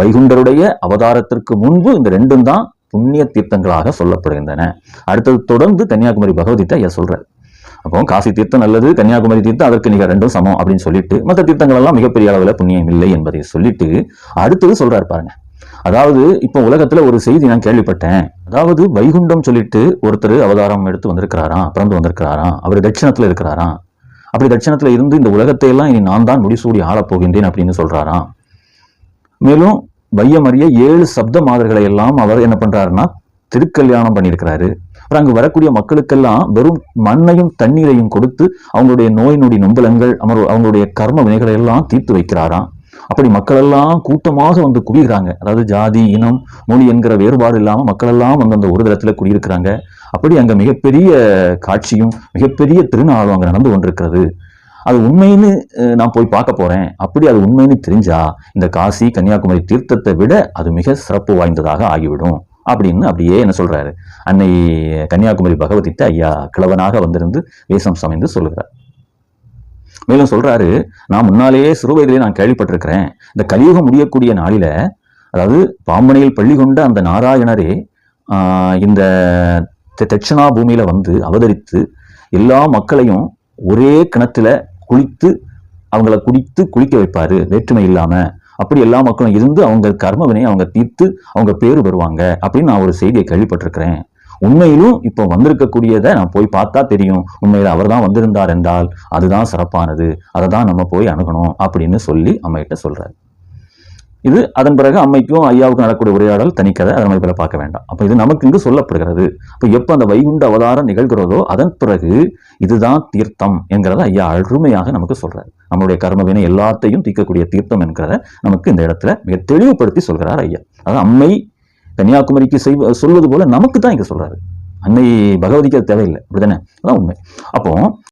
வைகுண்டருடைய அவதாரத்திற்கு முன்பு இந்த ரெண்டும் தான் புண்ணிய தீர்த்தங்களாக சொல்லப்படுகின்றன. அடுத்தது தொடர்ந்து கன்னியாகுமரி பகவதித்தை ஐயா சொல்றார். அப்போ காசி தீர்த்தம் நல்லது கன்னியாகுமரி தீர்த்தம் அதற்கு நீங்க ரெண்டும் சமம் அப்படின்னு சொல்லிட்டு மற்ற தீர்த்தங்கள் எல்லாம் மிகப்பெரிய அளவில் புண்ணியம் இல்லை என்பதை சொல்லிட்டு அடுத்தது சொல்றாரு பாருங்க. அதாவது இப்போ உலகத்துல ஒரு செய்தி நான் கேள்விப்பட்டேன். அதாவது வைகுண்டம் சொல்லிட்டு ஒருத்தர் அவதாரம் எடுத்து வந்திருக்கிறாராம் பிறந்து வந்திருக்கிறாராம் அவர் தட்சிணத்துல இருக்கிறாராம் அப்படி தட்சிணத்துல இருந்து இந்த உலகத்தை எல்லாம் இனி நான் தான் முடிசூடி ஆளப் போகின்றேன் அப்படின்னு சொல்றாராம். மேலும் வையமறிய ஏழு சப்த மாதர்களை எல்லாம் அவர் என்ன பண்றாருன்னா திருக்கல்யாணம் பண்ணியிருக்கிறாரு. அப்புறம் அங்கு வரக்கூடிய மக்களுக்கெல்லாம் வெறும் மண்ணையும் தண்ணீரையும் கொடுத்து அவங்களுடைய நோய் நொடி நொம்பலங்கள் அமர் அவங்களுடைய கர்ம வினைகளை எல்லாம் தீர்த்து வைக்கிறாராம். அப்படி மக்கள் எல்லாம் கூட்டமாக வந்து குவிகிறாங்க. அதாவது ஜாதி இனம் மொழி என்கிற வேறுபாடு இல்லாமல் மக்கள் எல்லாம் வந்து அந்த ஒரு தளத்துல குடியிருக்கிறாங்க. அப்படி அங்கே மிகப்பெரிய காட்சியும் மிகப்பெரிய திருநாளும் அங்கே நடந்து கொண்டிருக்கிறது. அது உண்மைன்னு நான் போய் பார்க்க போறேன். அப்படி அது உண்மைன்னு தெரிஞ்சா இந்த காசி கன்னியாகுமரி தீர்த்தத்தை விட அது மிக சிறப்பு வாய்ந்ததாக ஆகிவிடும். அப்படின்னு அப்படியே என்ன சொல்றாரு. அன்னை கன்னியாகுமரி பகவதித்த ஐயா கிழவனாக வந்திருந்து வேஷம் சமைந்து சொல்லுகிறார். மேலும் சொல்றாரு நான் முன்னாலேயே சிறுவயதிலே நான் கேள்விப்பட்டிருக்கிறேன். இந்த கலியுகம் முடியக்கூடிய நாளில அதாவது பாம்பனையில் பள்ளி கொண்ட அந்த நாராயணரே இந்த தட்சிணா பூமியில வந்து அவதரித்து எல்லா மக்களையும் ஒரே கிணத்துல குளித்து அவங்கள குடித்து குளிக்க வைப்பாரு. வேற்றுமை இல்லாம. அப்படி எல்லா மக்களும் இருந்து அவங்க கர்மவினை அவங்க தீர்த்து அவங்க பேரு வருவாங்க அப்படின்னு நான் ஒரு செய்தியை கேள்விப்பட்டிருக்கிறேன். உண்மையிலும் இப்போ வந்திருக்கக்கூடியதை நான் போய் பார்த்தா தெரியும். உண்மையில் அவர் தான் வந்திருந்தார் என்றால் அதுதான் சிறப்பானது. அதை தான் நம்ம போய் அணுகணும் அப்படின்னு சொல்லி அம்மகிட்ட சொல்றாரு. இது அதன் பிறகு அம்மைக்கும் ஐயாவுக்கும் நடக்கூடிய உரையாடல் தனிக்கதை அதை நம்ம பார்க்க வேண்டாம். அப்போ இது நமக்கு இங்கு சொல்லப்படுகிறது. அப்போ எப்ப அந்த வைகுண்ட அவதாரம் நிகழ்கிறதோ அதன் பிறகு இதுதான் தீர்த்தம் என்கிறத ஐயா அருமையாக நமக்கு சொல்கிறார் நம்மளுடைய கர்மவினை எல்லாத்தையும் தீர்க்கக்கூடிய தீர்த்தம் என்கிறத நமக்கு இந்த இடத்துல மிக தெளிவுபடுத்தி சொல்கிறார் ஐயா. அதாவது அம்மை கன்னியாகுமரிக்கு செய்வ சொல்வது போல நமக்கு தான் இங்க சொல்றாரு. அன்னை பகவதிக்கு அது தேவையில்லை. அப்படிதானே அதான் உண்மை. அப்போ